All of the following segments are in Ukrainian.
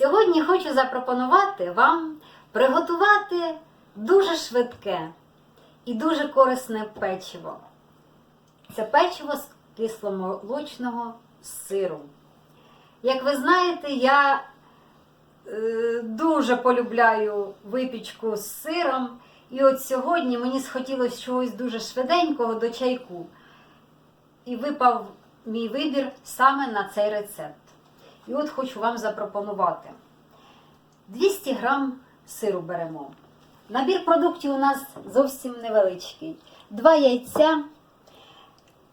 Сьогодні хочу запропонувати вам приготувати дуже швидке і дуже корисне печиво. Це печиво з кисломолочного сиру. Як ви знаєте, я е, дуже полюбляю випічку з сиром. І от сьогодні мені схотілося чогось дуже швиденького до чайку. І випав мій вибір саме на цей рецепт. І от хочу вам запропонувати. 200 грам сиру беремо. Набір продуктів у нас зовсім невеличкий. Два яйця,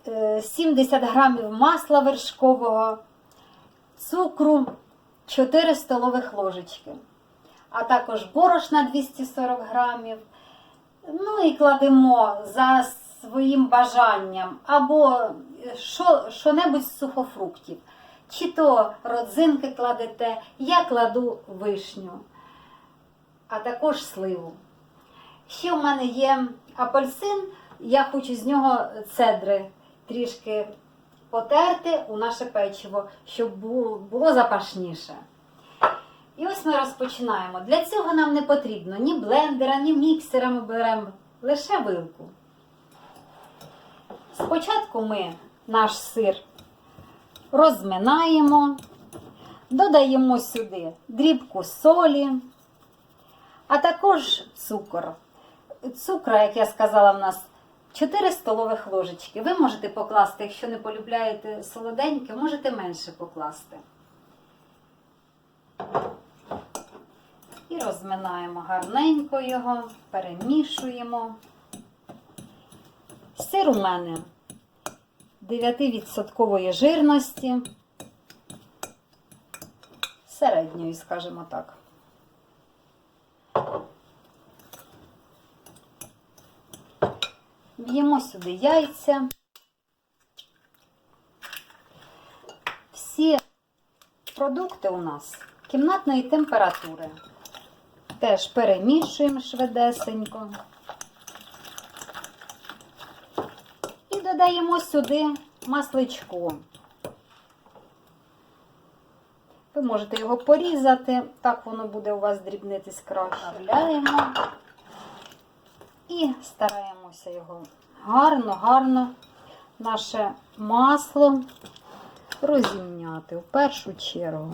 е, 70 грамів масла вершкового, цукру 4 столових ложечки, а також борошна 240 грамів. Ну і кладемо за своїм бажанням або що, що-небудь з сухофруктів. Чи то родзинки кладете, я кладу вишню, а також сливу. Ще в мене є апельсин, я хочу з нього цедри трішки потерти у наше печиво, щоб було, запашніше. І ось ми розпочинаємо. Для цього нам не потрібно ні блендера, ні міксера ми беремо, лише вилку. Спочатку ми наш сир розминаємо, додаємо сюди дрібку солі, а також цукор. Цукра, як я сказала, в нас 4 столових ложечки. Ви можете покласти, якщо не полюбляєте солоденьке, можете менше покласти. І розминаємо гарненько його, перемішуємо. Сир у мене 9% жирності, середньої, скажімо так. Б'ємо сюди яйця. Всі продукти у нас кімнатної температури. Теж перемішуємо швидесенько. Додаємо сюди масличко. Ви можете його порізати, так воно буде у вас дрібнитись краще. Вставляємо і стараємося його гарно, гарно наше масло розімняти в першу чергу.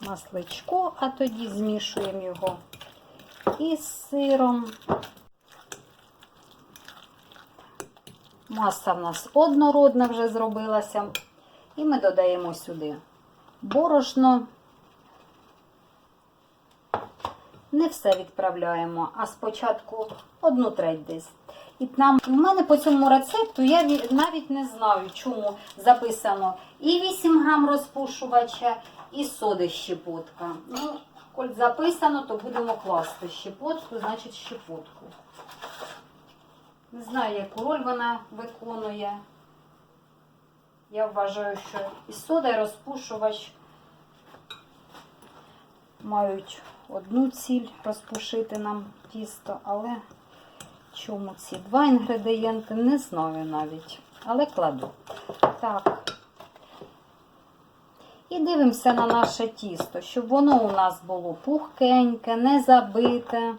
Масличко, а тоді змішуємо його із сиром. Маса в нас однородна вже зробилася. І ми додаємо сюди борошно. Не все відправляємо, а спочатку одну треть десь. І нам, у мене по цьому рецепту я навіть не знаю, чому записано і 8 грам розпушувача, і соди щепотка. Ну, коль записано, то будемо класти щепотку, значить щепотку. Не знаю, яку роль вона виконує. Я вважаю, що і сода, і розпушувач мають одну ціль розпушити нам тісто, але чому ці два інгредієнти, не знаю навіть. Але кладу. Так. І дивимося на наше тісто, щоб воно у нас було пухкеньке, не забите.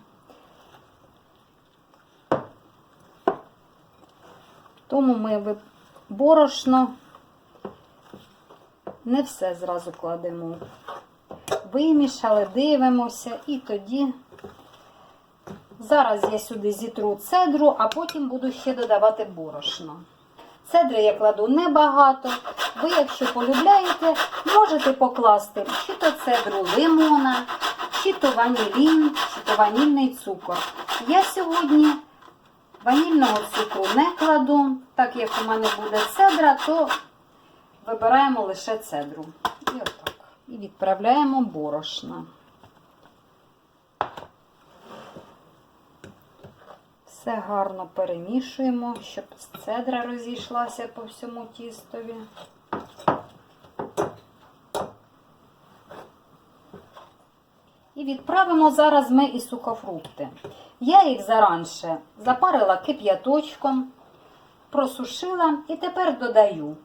Тому ми борошно не все зразу кладемо. Вимішали, дивимося і тоді. Зараз я сюди зітру цедру, а потім буду ще додавати борошно. Цедри я кладу небагато. Ви, якщо полюбляєте, можете покласти чи то цедру лимона, чи то ванілін, чи то ванільний цукор. Я сьогодні ванільного цукру не кладу, так як у мене буде цедра, то вибираємо лише цедру. І отак. І відправляємо борошно. Все гарно перемішуємо, щоб цедра розійшлася по всьому тістові. І відправимо зараз ми і сухофрукти. Я їх заранше запарила кип'яточком, просушила і тепер додаю.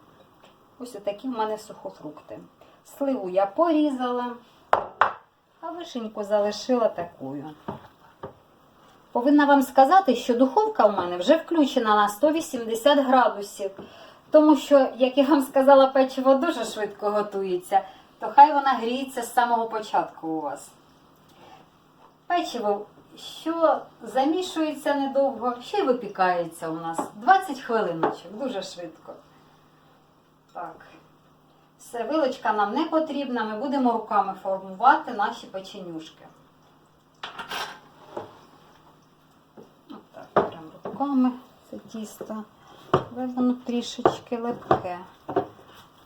Ось такі в мене сухофрукти. Сливу я порізала, а вишеньку залишила такою. Повинна вам сказати, що духовка у мене вже включена на 180 градусів. Тому що, як я вам сказала, печиво дуже швидко готується, то хай вона гріється з самого початку у вас. Печиво, що замішується недовго, ще й випікається у нас 20 хвилиночок, дуже швидко. Так. Все, вилочка нам не потрібна, ми будемо руками формувати наші печенюшки. Отак, прям руками це тісто. Але воно трішечки липке.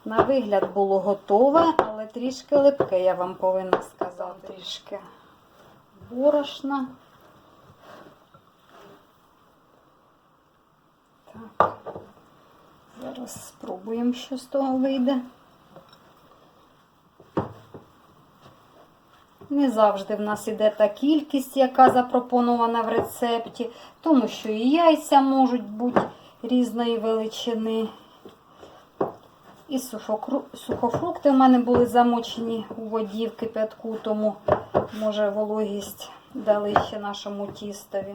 На вигляд було готове, але трішки липке, я вам повинна сказати. Трішки борошна. Так. Зараз спробуємо, що з того вийде. Не завжди в нас іде та кількість, яка запропонована в рецепті, тому що і яйця можуть бути різної величини. І сухофрукти в мене були замочені у воді в кипятку, тому може вологість дали ще нашому тістові.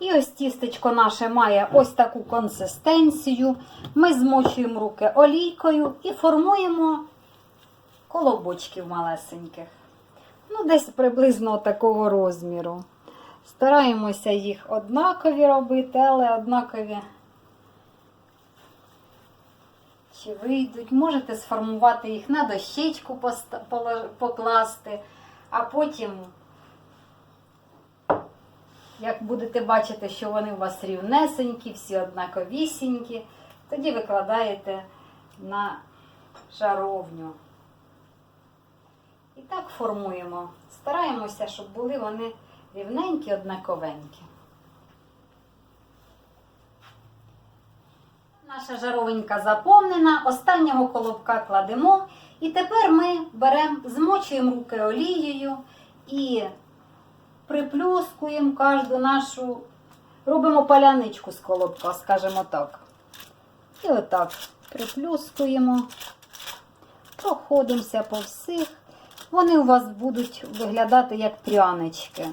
І ось тістечко наше має ось таку консистенцію. Ми змочуємо руки олійкою і формуємо колобочків малесеньких. Ну, десь приблизно такого розміру. Стараємося їх однакові робити, але однакові чи вийдуть. Можете сформувати їх на дощечку покласти, а потім, як будете бачити, що вони у вас рівнесенькі, всі однаковісінькі, тоді викладаєте на жаровню. І так формуємо. Стараємося, щоб були вони рівненькі, однаковенькі. Наша жаровенька заповнена, останнього колобка кладемо. І тепер ми беремо, змочуємо руки олією і приплюскуємо кожну нашу, робимо паляничку з колобка, скажімо так. І отак приплюскуємо, проходимося по всіх. Вони у вас будуть виглядати як прянички.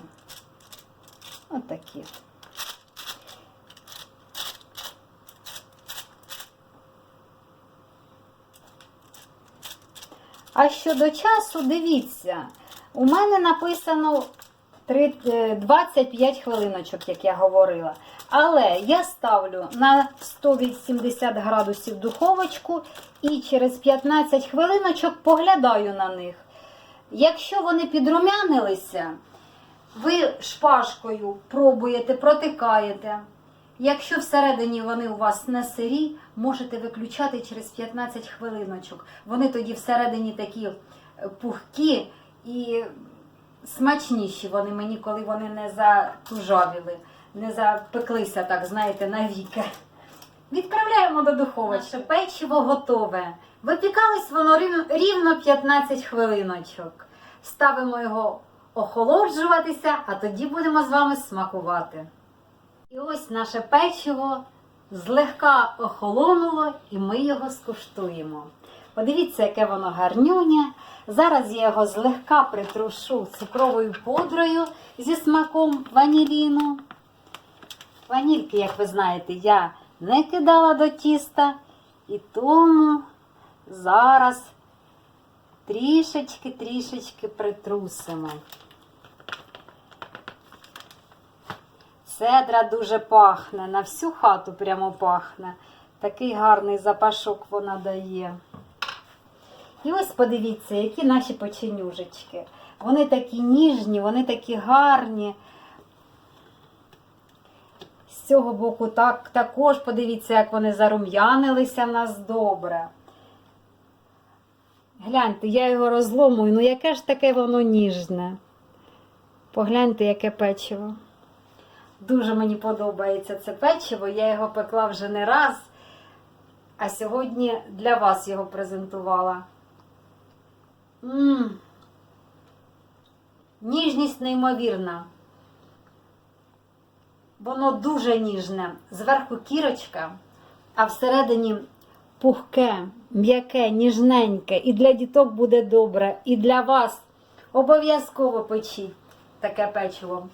Отакі. А щодо часу, дивіться, у мене написано е, 25 хвилиночок, як я говорила. Але я ставлю на 180 градусів духовочку і через 15 хвилиночок поглядаю на них. Якщо вони підрумянилися, ви шпажкою пробуєте, протикаєте. Якщо всередині вони у вас не сирі, можете виключати через 15 хвилиночок. Вони тоді всередині такі е, пухкі і смачніші вони мені, коли вони не затужавіли, не запеклися, так, знаєте, навіки. Відправляємо до духовочки. Печиво готове. Випікалось воно рівно 15 хвилиночок. Ставимо його охолоджуватися, а тоді будемо з вами смакувати. І ось наше печиво злегка охолонуло, і ми його скуштуємо. Подивіться, яке воно гарнюнє. Зараз я його злегка притрушу цукровою пудрою зі смаком ваніліну. Ванільки, як ви знаєте, я не кидала до тіста, і тому зараз трішечки-трішечки притрусимо. Цедра дуже пахне, на всю хату прямо пахне. Такий гарний запашок вона дає. І ось подивіться, які наші печенюжечки. Вони такі ніжні, вони такі гарні. З цього боку так, також подивіться, як вони зарум'янилися в нас добре. Гляньте, я його розломую, ну яке ж таке воно ніжне. Погляньте, яке печиво. Дуже мені подобається це печиво. Я його пекла вже не раз, а сьогодні для вас його презентувала. Мм. Ніжність неймовірна. Воно дуже ніжне. Зверху кірочка, а всередині пухке, м'яке, ніжненьке, і для діток буде добре, і для вас. Обов'язково печіть таке печиво.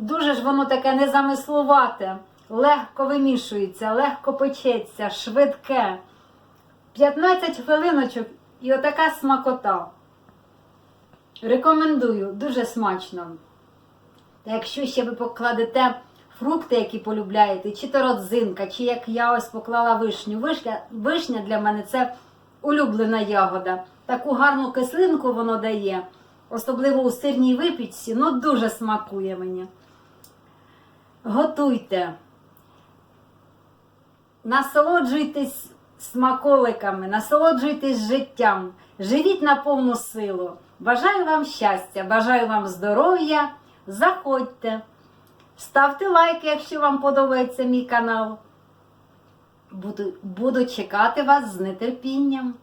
Дуже ж воно таке незамислувате, легко вимішується, легко печеться, швидке. 15 хвилиночок і отака смакота. Рекомендую, дуже смачно. Та якщо ще ви покладете фрукти, які полюбляєте, чи то родзинка, чи як я ось поклала вишню. Вишня, вишня для мене це улюблена ягода. Таку гарну кислинку воно дає, особливо у сирній випічці, ну дуже смакує мені. Готуйте. Насолоджуйтесь смаколиками, насолоджуйтесь життям, живіть на повну силу. Бажаю вам щастя, бажаю вам здоров'я. Заходьте, ставте лайки, якщо вам подобається мій канал. Буду, буду чекати вас з нетерпінням.